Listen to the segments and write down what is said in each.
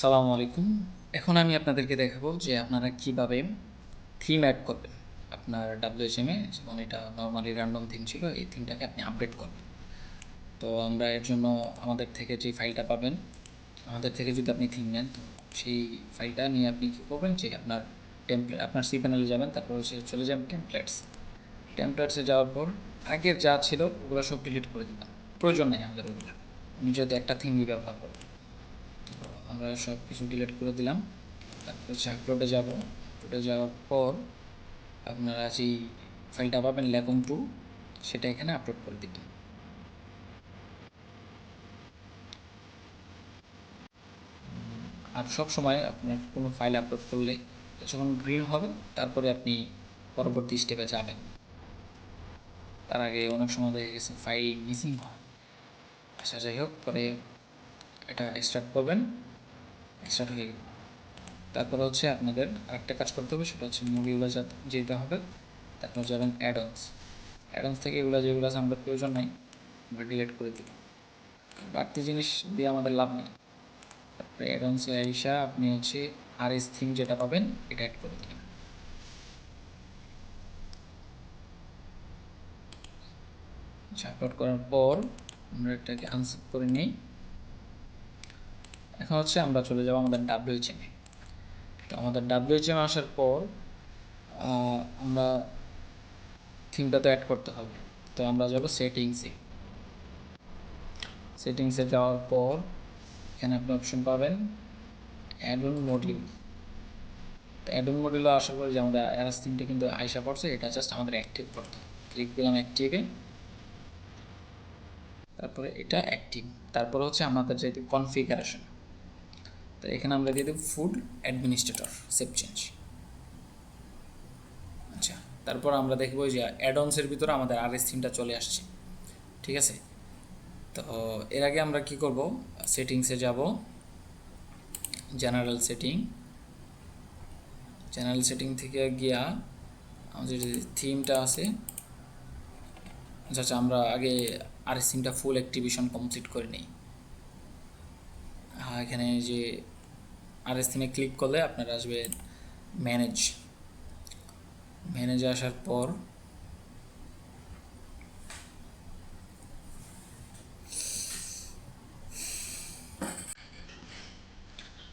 সালামু আলাইকুম। এখন আমি আপনাদেরকে দেখাবো যে আপনারা কীভাবে থিম অ্যাড করবেন। আপনার ডাব্লিউএইচএমে যেমন এটা নর্মালি র্যান্ডম থিম ছিল, এই থিমটাকে আপনি আপডেট করবেন। তো আমরা এর জন্য আমাদের থেকে যে ফাইলটা পাবেন, আমাদের থেকে যদি আপনি থিম নেন, তো সেই ফাইলটা নিয়ে আপনি কী করবেন যে আপনার টেমপ্লেট আপনার সি প্যানেলে যাবেন, তারপর সে চলে যাবেন টেমপ্লেটস টেমপ্লেটসে যাওয়ার পর আগের যা ছিল, ওগুলো সব ডিলিট করে দিলাম। প্রয়োজন নেই আমাদের ওগুলো। আমি যদি একটা থিমই ব্যবহার করব আমরা সব কিছু ডিলিট করে দিলাম। তারপর হচ্ছে আপলোডে যাব। আপলোডে যাওয়ার পর আপনারা যেই ফাইলটা পাবেন লেকম টু সেটা এখানে আপলোড করে দিবেন। আর সব সময় আপনার কোনো ফাইল আপলোড করলে যখন গ্রিন হবে, তারপরে আপনি পরবর্তী স্টেপে যাবেন। তার আগে অনেক সময় দেখা গেছে ফাইল মিসিং হয়। আচ্ছা যাই হোক, পরে এটা স্টার্ট করবেন। স্টার্ট হয়ে গেল তারপরে হচ্ছে আপনাদের আরেকটা কাজ করতে হবে, সেটা হচ্ছে মুভিগুলো যেতে হবে। তারপর যাবেন অ্যাডন্স অ্যাডন্স থেকে এগুলো যেগুলো আছে আমাদের প্রয়োজন নাই, আমরা ডিলিট করে দিই বাড়তি জিনিস দিয়ে আমাদের লাভ নেই। তারপরে অ্যাডন্সে আইসা আপনি হচ্ছে আর এস থিম যেটা পাবেন, এটা অ্যাড করে আচ্ছা আপলোড করার পর আমরা এটাকে আনসার করে নিই। এখন হচ্ছে আমরা চলে যাব আমাদের ডাব্লিউএইচএমে তো আমাদের ডাব্লিউএইচএম আসার পর আমরা থিমটা তো অ্যাড করতে হবে। তো আমরা যাব সেটিংসে সেটিংসে যাওয়ার পর, এখানে আপনি অপশন পাবেন অ্যাডন মডিউল তো অ্যাডন মডিউলে আসার পর যে আমাদের অ্যারাস থিমটা কিন্তু আইসা পড়ছে, এটা জাস্ট আমাদের অ্যাক্টিভ করতে ক্লিক দিলাম অ্যাক্টিভে তারপরে এটা অ্যাক্টিভ তারপরে হচ্ছে আমাদের যেহেতু কনফিগারেশন তো এখানে আমরা দিয়ে দেব ফুড অ্যাডমিনিস্ট্রেটর সেভ চেঞ্জ আচ্ছা তারপর আমরা দেখব যে অ্যাডনসের ভিতরে আমাদের আর এস থিমটা চলে আসছে, ঠিক আছে? তো এর আগে আমরা কি করব? সেটিংসে যাব জেনারেল সেটিং জেনারেল সেটিং থেকে গিয়া আমাদের থিমটা আছে আচ্ছা আমরা আগে আর এস থিমটা ফুল অ্যাক্টিভেশন কমপ্লিট করে নিই। হ্যাঁ এখানে যে আর এস সিমে ক্লিক করলে আপনার আসবে ম্যানেজ ম্যানেজে আসার পর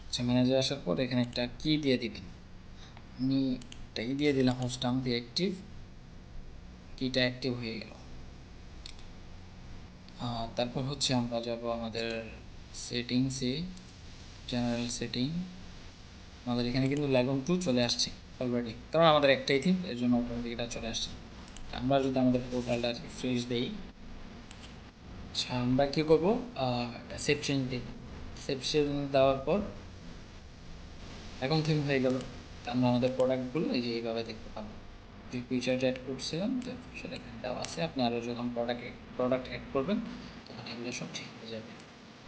আচ্ছা ম্যানেজে আসার পর এখানে একটা কি দিয়ে দিবেন। আমি একটা ই দিয়ে দিলাম হোস্ট দিয়ে অ্যাক্টিভ কিটা অ্যাক্টিভ হয়ে গেল। তারপর হচ্ছে আমরা যাব আমাদের সেটিংসে জেনারেল সেটিং আমাদের এখানে কিন্তু ল্যাগন টু চলে আসছে অলরেডি কারণ আমাদের একটাই থিম এর জন্য অটোমেটিক এটা চলে আসছে। আমরা যদি আমাদের পোর্টালটা রিফ্রেশ দিই আচ্ছা আমরা কী করব? সেপশন দিই। সেপশন দেওয়ার পর এখন থিম হয়ে গেল। আমরা আমাদের প্রোডাক্টগুলো এই যে এইভাবে দেখতে পাবো। যে ফিচার অ্যাড করছিলাম তো ফিচার এখানে দেওয়া আছে, আপনি আরও যখন প্রোডাক্ট প্রোডাক্ট অ্যাড করবেন, তখন এগুলো সব ঠিক হয়ে যাবে।